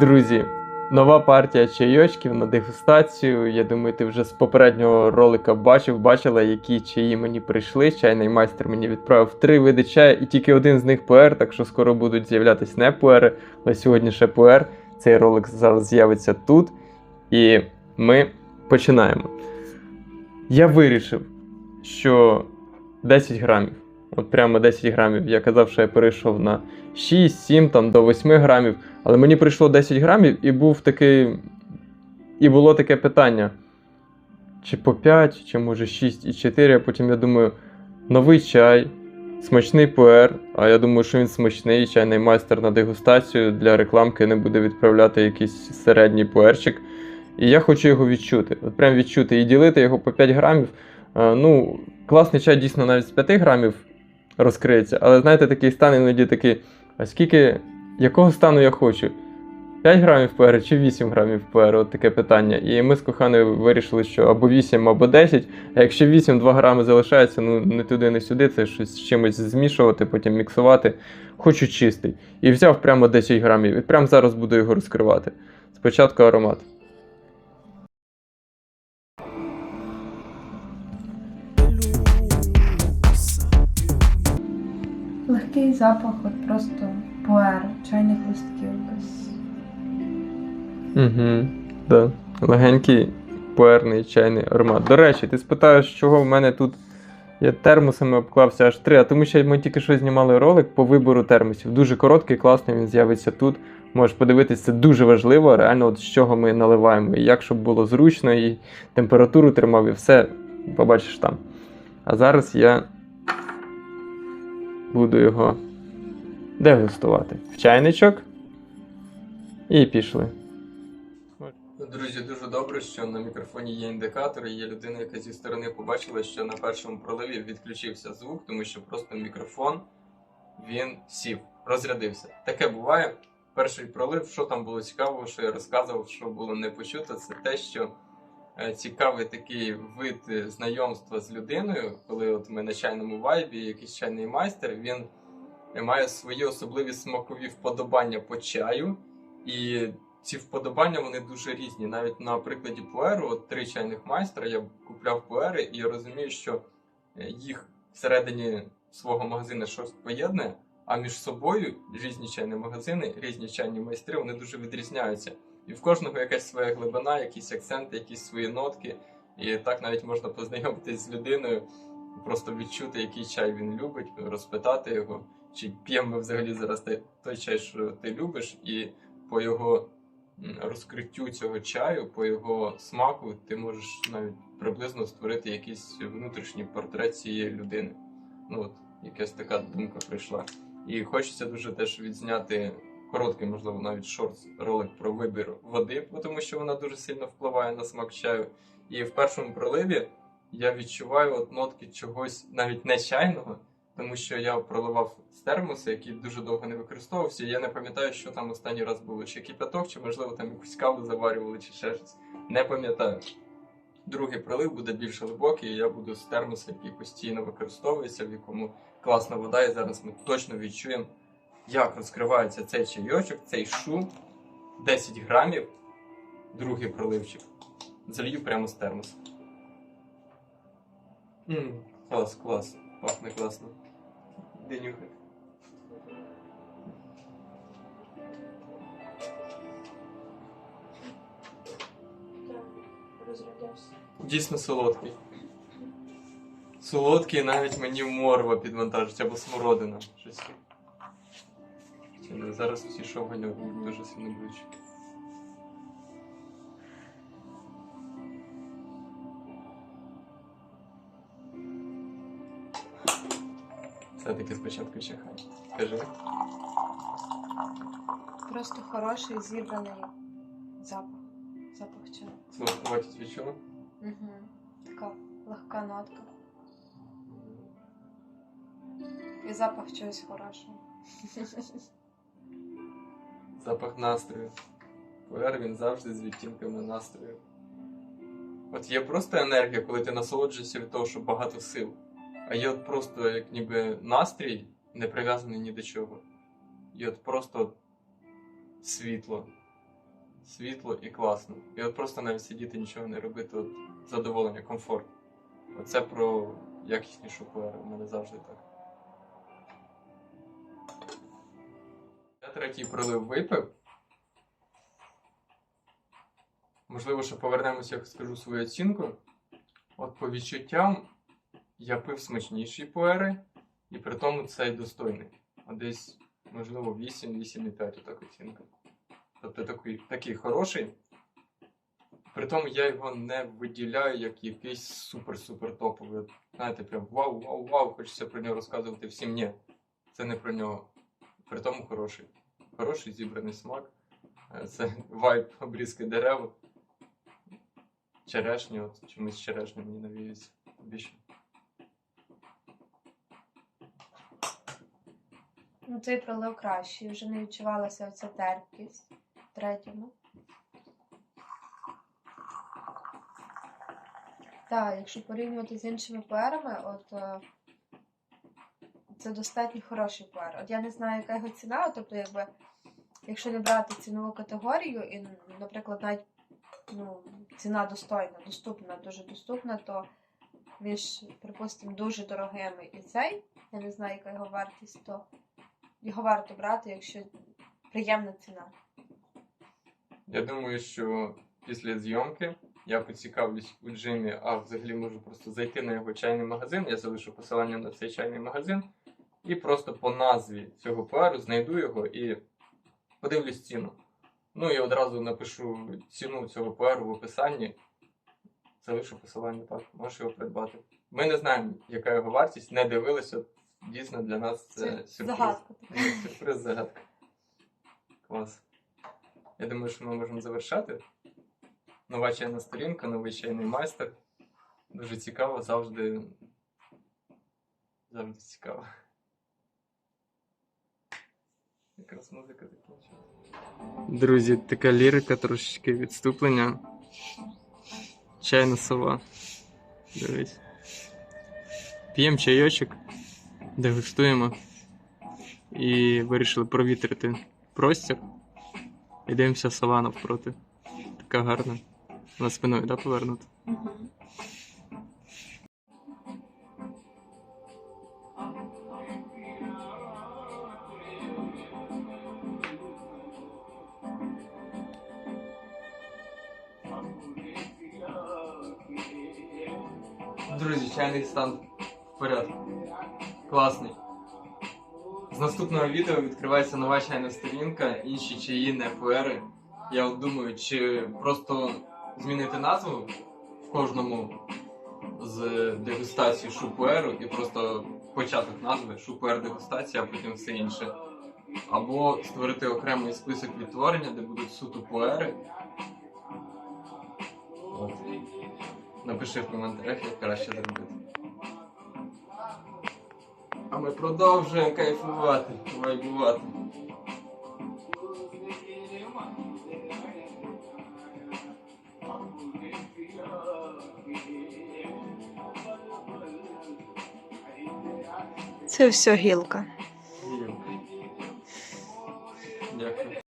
Друзі, нова партія чайочків на дегустацію. Я думаю, ти вже з попереднього ролика бачив, бачила, які чаї мені прийшли. Чайний майстер мені відправив три види чаю, і тільки один з них пуер, так що скоро будуть з'являтися не пуери, але сьогодні ще пуер. Цей ролик зараз з'явиться тут. І ми починаємо. Я вирішив, що 10 грамів. От прямо 10 грамів. Я казав, що я перейшов на 6, 7 там, до 8 грамів. Але мені прийшло 10 грамів і був такий. І було таке питання: чи по 5, чи може 6 і 4. А потім я думаю, новий чай, смачний пуер. А я думаю, що він смачний, чайний майстер на дегустацію для рекламки не буде відправляти якийсь середній пуерчик. І я хочу його відчути. От прям відчути і ділити його по 5 грамів. Е, Ну, класний чай дійсно навіть з 5 грамів розкриється. Але знаєте, такий стан іноді такий, а скільки, якого стану я хочу? 5 грамів пуеру чи 8 грамів пуеру? От таке питання. І ми з коханою вирішили, що або 8, або 10. А якщо 8, 2 грами залишається, ну не туди, не сюди, це щось з чимось змішувати, потім міксувати. Хочу чистий. І взяв прямо 10 грамів. І прямо зараз буду його розкривати. Спочатку аромат. Легкий запах, от просто пуер, чайних листків без. Угу, да. Легенький пуерний чайний аромат. До речі, ти спитаєш, чого в мене тут я термосами обклався аж три, а тому що ми тільки що знімали ролик по вибору термосів. Дуже короткий, класний, він з'явиться тут. Можеш подивитися, це дуже важливо, реально, от з чого ми наливаємо, і як щоб було зручно, і температуру тримав, і все побачиш там. А зараз я буду його дегустувати. В чайничок. І пішли. Друзі, дуже добре, що на мікрофоні є індикатор, і є людина, яка зі сторони побачила, що на першому проливі відключився звук, тому що просто мікрофон він сів, розрядився. Таке буває. Перший пролив, що там було цікавого, що я розказував, що було не почуто, це те, що цікавий такий вид е, знайомства з людиною, коли от ми на чайному вайбі, якийсь чайний майстер, він має свої особливі смакові вподобання по чаю. І ці вподобання вони дуже різні. Навіть на прикладі пуеру, от три чайних майстра, я купляв пуери, і я розумію, що е, їх всередині свого магазину щось поєднує, а між собою різні чайні магазини, різні чайні майстри, вони дуже відрізняються. І в кожного якась своя глибина, якісь акценти, якісь свої нотки. І так навіть можна познайомитись з людиною, просто відчути, який чай він любить, розпитати його, чи п'ємо ми взагалі зараз той чай, що ти любиш, і по його розкриттю цього чаю, по його смаку, ти можеш навіть приблизно створити якийсь внутрішній портрет цієї людини. Ну от якась така думка прийшла. І хочеться дуже теж відзняти короткий, можливо, навіть шорт ролик про вибір води, тому що вона дуже сильно впливає на смак чаю. І в першому проливі я відчуваю от нотки чогось навіть не чайного, тому що я проливав з термоса, який дуже довго не використовувався. і Я не пам'ятаю, що там останній раз було, чи кипяток, чи можливо там якусь каву заварювали, чи ще щось. Не пам'ятаю. Другий пролив буде більш глибокий, і я буду з термоса, який постійно використовується, в якому класна вода, і зараз ми точно відчуємо, як розкривається цей чайочок, цей шум. 10 грамів, другий проливчик. Залью прямо з термоса. Ммм, клас, клас. Пахне класно. Де нюхай. Дійсно солодкий. Солодкий навіть мені морва підвантажить або смородина. Щось. Не, Зараз всі шовгані дуже сильно ближче. Все-таки спочатку чихай. Скажи. Просто хороший зібраний запах. Запах чаю. Солодковатість відчула? Угу. Така легка нотка. І запах чогось хорошого. Запах настрою. Пуер він завжди з відтінками настрою. От є просто енергія, коли ти насолоджуєшся від того, що багато сил. А є от просто як ніби настрій, не прив'язаний ні до чого. І от просто світло, світло і класно. І от просто навіть сидіти, нічого не робити, от задоволення, комфорт. Оце про якіснішу пуеру. У мене завжди так. Третій пролив випив. Можливо, що повернемося, я скажу свою оцінку. От по відчуттям я пив смачніші пуери, і при тому цей достойний. А десь, можливо, 8-8,5 так оцінка. Тобто такий, такий хороший. При тому я його не виділяю як якийсь супер-супер топовий. Знаєте, прям вау, вау, вау, хочеться про нього розказувати всім. Ні, це не про нього. При тому хороший. Хороший зібраний смак. Е, Це вайб обрізки дерев. Черешні, от чомусь черешні мені навіюється більше. Ну, цей пролив кращий, вже не відчувалася оця терпкість в третьому. Так, якщо порівнювати з іншими пуерами, от е, це достатньо хороший пуер. От я не знаю, яка його ціна, тобто, якби, якщо не брати цінову категорію, і, наприклад, навіть ну, ціна достойна, доступна, дуже доступна, то між, припустимо, дуже дорогими і цей, я не знаю, яка його вартість, то його варто брати, якщо приємна ціна. Я думаю, що після зйомки я поцікавлюсь у Джимі, а взагалі можу просто зайти на його чайний магазин. Я залишу посилання на цей чайний магазин. І просто по назві цього пуеру знайду його і подивлюсь ціну. Ну і одразу напишу ціну цього пуеру в описанні. Залишу посилання так, можеш його придбати. Ми не знаємо, яка його вартість, не дивилися. Дійсно, для нас це, Це сюрприз. загадка. Сюрприз загадка. Клас. Я думаю, що ми можемо завершати. Нова чайна сторінка, новий чайний майстер. Дуже цікаво, завжди. Завжди цікаво. Якраз музика закінчилася. Друзі, така лірика, трошечки відступлення. Чайна сова. Дивись. П'ємо чайочок, дегустуємо і вирішили провітрити простір. І дивимося сова навпроти. Така гарна. На спиною, да, повернута? Друзі, чайний стан в порядку. Класний. З наступного відео відкривається нова чайна сторінка, інші чаї, не пуери. Я от думаю, чи просто змінити назву в кожному з дегустацій шупуеру і просто початок назви шупуер дегустація, а потім все інше. Або створити окремий список відтворення, де будуть суто пуери. Напиши в коментарях, як краще зробити. А ми продовжуємо кайфувати, вайбувати. Це все гілка.